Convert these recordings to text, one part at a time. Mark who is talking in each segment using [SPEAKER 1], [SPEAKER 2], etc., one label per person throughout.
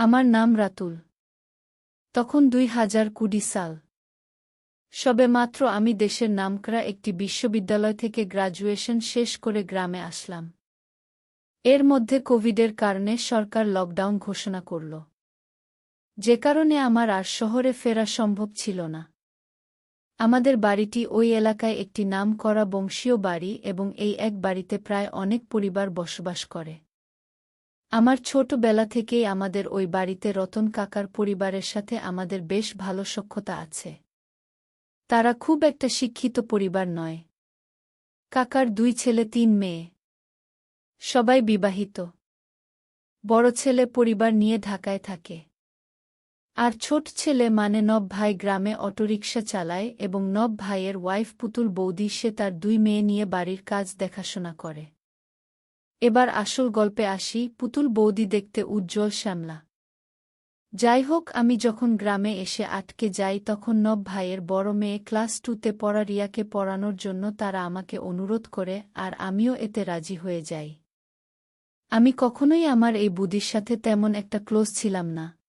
[SPEAKER 1] আমার নাম রাতুল। তখন দুই হাজার কুড়ি সাল। সবে মাত্র আমি দেশের নামকরা একটি বিশ্ববিদ্যালয় থেকে গ্রাজুয়েশন শেষ করে গ্রামে আসলাম। এর মধ্যে কোভিডের কারণে সরকার লকডাউন ঘোষণা করল। যে কারণে আমার আর শহরে ফেরা সম্ভব ছিল না। আমাদের বাড়িটি ওই এলাকায় একটি নাম করা বংশীয় বাড়ি এবং এই এক বাড়িতে প্রায় অনেক পরিবার বসবাস করে। আমার ছোটবেলা থেকেই আমাদের ওই বাড়িতে রতন কাকার পরিবারের সাথে আমাদের বেশ ভালো সক্ষতা আছে। তারা খুব একটা শিক্ষিত পরিবার নয়। কাকার দুই ছেলে, তিন মেয়ে। সবাই বিবাহিত। বড় ছেলে পরিবার নিয়ে ঢাকায় থাকে। আর ছোট ছেলে মানে নব ভাই গ্রামে অটোরিকশা চালায় এবং নব ভাইয়ের ওয়াইফ পুতুল বৌদি সে তার দুই মেয়ে নিয়ে বাড়ির কাজ দেখাশোনা করে। এবার আসল গল্পে আসি, পুতুল বৌদি দেখতে উজ্জ্বল শ্যামলা। যাই হোক আমি যখন গ্রামে এসে আটকে যাই, তখন নব ভাইয়ের বড় মেয়ে ক্লাস টুতে পড়া রিয়াকে পড়ানোর জন্য তারা আমাকে অনুরোধ করে, আর আমিও এতে রাজি হয়ে যাই। আমি কখনোই আমার এই বুদির সাথে তেমন একটা ক্লোজ ছিলাম না।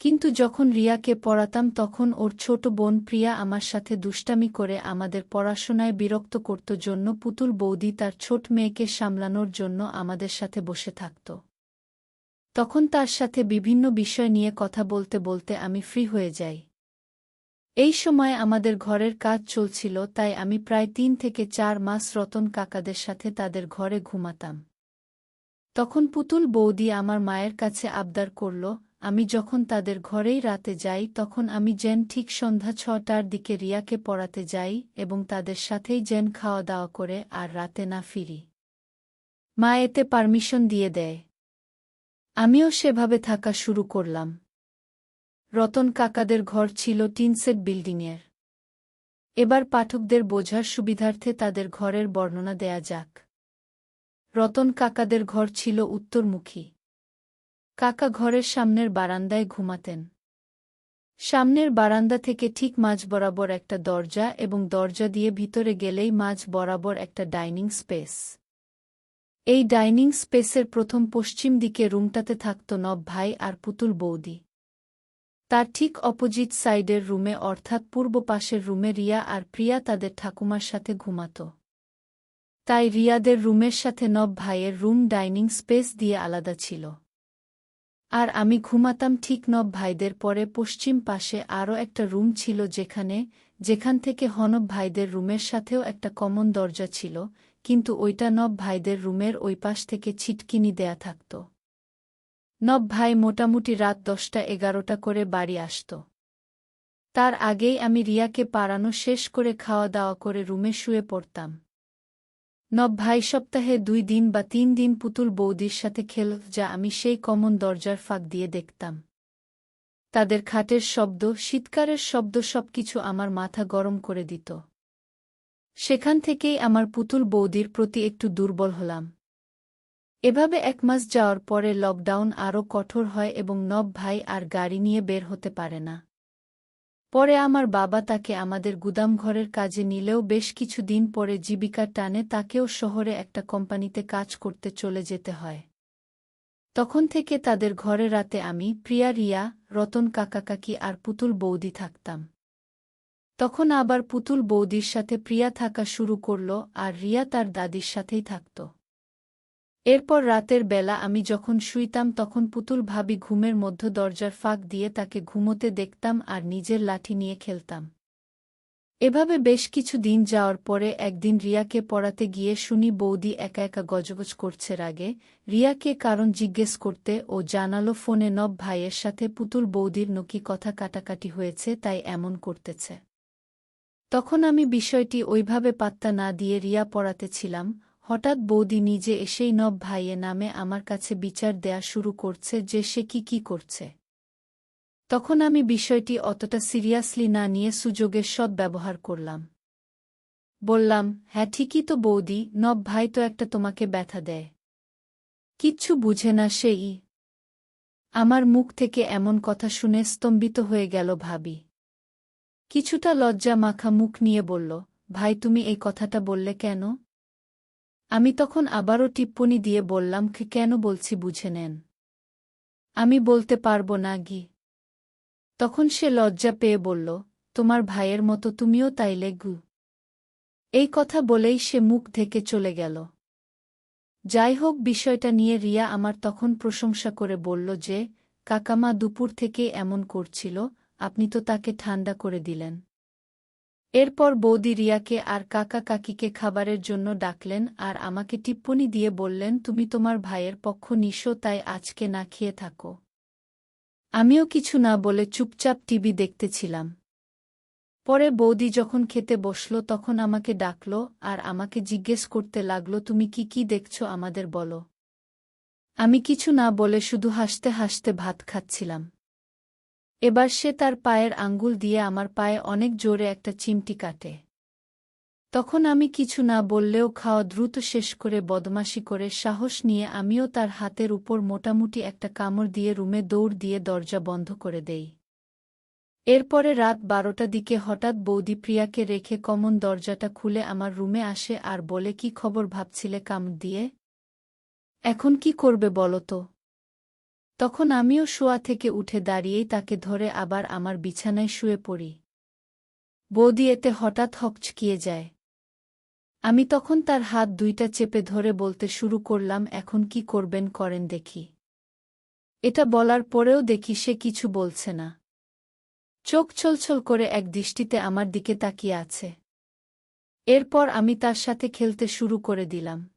[SPEAKER 1] কিন্তু যখন রিয়াকে পড়াতাম তখন ওর ছোট বোন প্রিয়া আমার সাথে দুষ্টামি করে আমাদের পড়াশোনায় বিরক্ত করত জন্য পুতুল বৌদি তার ছোট মেয়েকে সামলানোর জন্য আমাদের সাথে বসে থাকত। তখন তার সাথে বিভিন্ন বিষয় নিয়ে কথা বলতে বলতে আমি ফ্রি হয়ে যাই। এই সময় আমাদের ঘরের কাজ চলছিল তাই আমি প্রায় তিন থেকে চার মাস রতন কাকাদের সাথে তাদের ঘরে ঘুমাতাম। তখন পুতুল বৌদি আমার মায়ের কাছে আবদার করল আমি যখন তাদের ঘরেই রাতে যাই, তখন আমি যেন ঠিক সন্ধ্যা ছটার দিকে রিয়াকে পড়াতে যাই এবং তাদের সাথেই যেন খাওয়া দাওয়া করে আর রাতে না ফিরি। মা এতে পারমিশন দিয়ে দেয়। আমিও সেভাবে থাকা শুরু করলাম। রতন কাকাদের ঘর ছিল টিনসেট বিল্ডিংয়ের। এবার পাঠকদের বোঝার সুবিধার্থে তাদের ঘরের বর্ণনা দেয়া যাক। রতন কাকাদের ঘর ছিল উত্তরমুখী। কাকা ঘরের সামনের বারান্দায় ঘুমাতেন। সামনের বারান্দা থেকে ঠিক মাঝ বরাবর একটা দরজা এবং দরজা দিয়ে ভিতরে গেলেই মাঝ বরাবর একটা ডাইনিং স্পেস। এই ডাইনিং স্পেসের প্রথম পশ্চিম দিকে রুমটাতে থাকত নব ভাই আর পুতুল বৌদি। তার ঠিক অপোজিট সাইডের রুমে অর্থাৎ পূর্ব পাশের রুমে রিয়া আর প্রিয়া তাদের ঠাকুমার সাথে ঘুমাত। তাই রিয়াদের রুমের সাথে নব ভাইয়ের রুম ডাইনিং স্পেস দিয়ে আলাদা ছিল। আর আমি ঘুমাতাম ঠিক নব ভাইদের পরে পশ্চিম পাশে আরও একটা রুম ছিল যেখানে, যেখান থেকে হনব ভাইদের রুমের সাথেও একটা কমন দরজা ছিল, কিন্তু ওইটা নব ভাইদের রুমের ওই পাশ থেকে ছিটকিনি দেয়া থাকত। নব ভাই মোটামুটি রাত দশটা এগারোটা করে বাড়ি আসত। তার আগেই আমি রিয়াকে পাড়ানো শেষ করে খাওয়া দাওয়া করে রুমে শুয়ে পড়তাম। নব ভাই সপ্তাহে দুই দিন বা তিন দিন পুতুল বৌদির সাথে খেল, যা আমি সেই কমন দরজার ফাঁক দিয়ে দেখতাম। তাদের খাটের শব্দ, শীতকারের শব্দ সবকিছু আমার মাথা গরম করে দিত। সেখান থেকেই আমার পুতুল বৌদির প্রতি একটু দুর্বল হলাম। এভাবে এক মাস যাওয়ার পরে লকডাউন আরও কঠোর হয় এবং নব ভাই আর গাড়ি নিয়ে বের হতে পারে না। পরে আমার বাবা তাকে আমাদের গুদামঘরের কাজে নিলেও বেশ কিছু দিন পরে জীবিকার টানে তাকেও শহরে একটা কোম্পানিতে কাজ করতে চলে যেতে হয়। তখন থেকে তাদের ঘরে রাতে আমি, প্রিয়া, রিয়া, রতন কাকাকাকি আর পুতুল বৌদি থাকতাম। তখন আবার পুতুল বৌদির সাথে প্রিয়া থাকা শুরু করল আর রিয়া তার দাদির সাথেই থাকত। এরপর রাতের বেলা আমি যখন শুইতাম তখন পুতুল ভাবি ঘুমের মধ্য দরজার ফাঁক দিয়ে তাকে ঘুমোতে দেখতাম আর নিজের লাঠি নিয়ে খেলতাম। এভাবে বেশ কিছু দিন যাওয়ার পরে একদিন রিয়াকে পড়াতে গিয়ে শুনি বৌদি একা একা গজগজ করছে রাগে। রিয়াকে কারণ জিজ্ঞেস করতে ও জানালো ফোনে নব ভাইয়ের সাথে পুতুল বৌদির নকি কথা কাটাকাটি হয়েছে তাই এমন করতেছে। তখন আমি বিষয়টি ওইভাবে পাত্তা না দিয়ে রিয়া পড়াতে ছিলাম। হঠাৎ বৌদি নিজে এসেই নব ভাইয়ে নামে আমার কাছে বিচার দেয়া শুরু করছে যে সে কি কি করছে। তখন আমি বিষয়টি অতটা সিরিয়াসলি না নিয়ে সুযোগের সৎ ব্যবহার করলাম। বললাম হ্যাঁ ঠিকই তো বৌদি, নব ভাই তো একটা তোমাকে ব্যথা দেয়। কিচ্ছু বুঝে না সেই। আমার মুখ থেকে এমন কথা শুনে স্তম্ভিত হয়ে গেল ভাবি। কিছুটা লজ্জা মাখা মুখ নিয়ে বলল, ভাই, তুমি এই কথাটা বললে কেন? আমি তখন আবারও টিপ্পনি দিয়ে বললাম, কি কেন বলছি বুঝে নেন। আমি বলতে পারব না, গি। তখন সে লজ্জা পেয়ে বলল, তোমার ভাইয়ের মতো তুমিও তাইলে, গু। এই কথা বলেই সে মুখ ঢেকে চলে গেল। যাই হোক, বিষয়টা নিয়ে রিয়া আমার তখন প্রশংসা করে বলল যে, কাকামা দুপুর থেকেই এমন করছিল, আপনি তো তাকে ঠান্ডা করে দিলেন। এরপর বৌদি রিয়াকে আর কাকা কাকিকে খাবারের জন্য ডাকলেন আর আমাকে টিপ্পনি দিয়ে বললেন, তুমি তোমার ভাইয়ের পক্ষ নিশো, তাই আজকে না খেয়ে থাকো। আমিও কিছু না বলে চুপচাপ টিভি দেখতেছিলাম। পরে বৌদি যখন খেতে বসল, তখন আমাকে ডাকল আর আমাকে জিজ্ঞেস করতে লাগল, তুমি কি কি দেখছ আমাদের বলো। আমি কিছু না বলে শুধু হাসতে হাসতে ভাত খাচ্ছিলাম। এবার সে তার পায়ের আঙ্গুল দিয়ে আমার পায়ে অনেক জোরে একটা চিমটি কাটে। তখন আমি কিছু না বললেও খাওয়া দ্রুত শেষ করে বদমাশি করে সাহস নিয়ে আমিও তার হাতের উপর মোটামুটি একটা কামড় দিয়ে রুমে দৌড় দিয়ে দরজা বন্ধ করে দেই। এরপরে রাত বারোটা দিকে হঠাৎ বৌদি প্রিয়াকে রেখে কমন দরজাটা খুলে আমার রুমে আসে আর বলে, কি খবর ভাবছিলে কামড় দিয়ে? এখন কি করবে বলো তো? তখন আমিও শোয়া থেকে উঠে দাঁড়িয়েই তাকে ধরে আবার আমার বিছানায় শুয়ে পড়ি। বৌদি এতে হঠাৎ হকচকিয়ে যায়। আমি তখন তার হাত দুইটা চেপে ধরে বলতে শুরু করলাম, এখন কি করবেন করেন দেখি। এটা বলার পরেও দেখি সে কিছু বলছে না। চোখ ছলছল করে এক দৃষ্টিতে আমার দিকে তাকিয়ে আছে। এরপর আমি তার সাথে খেলতে শুরু করে দিলাম।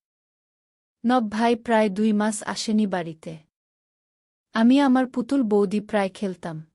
[SPEAKER 1] নব ভাই প্রায় দুই মাস আসেনি বাড়িতে। আমি আমার পুতুল বৌদি প্রায় খেলতাম।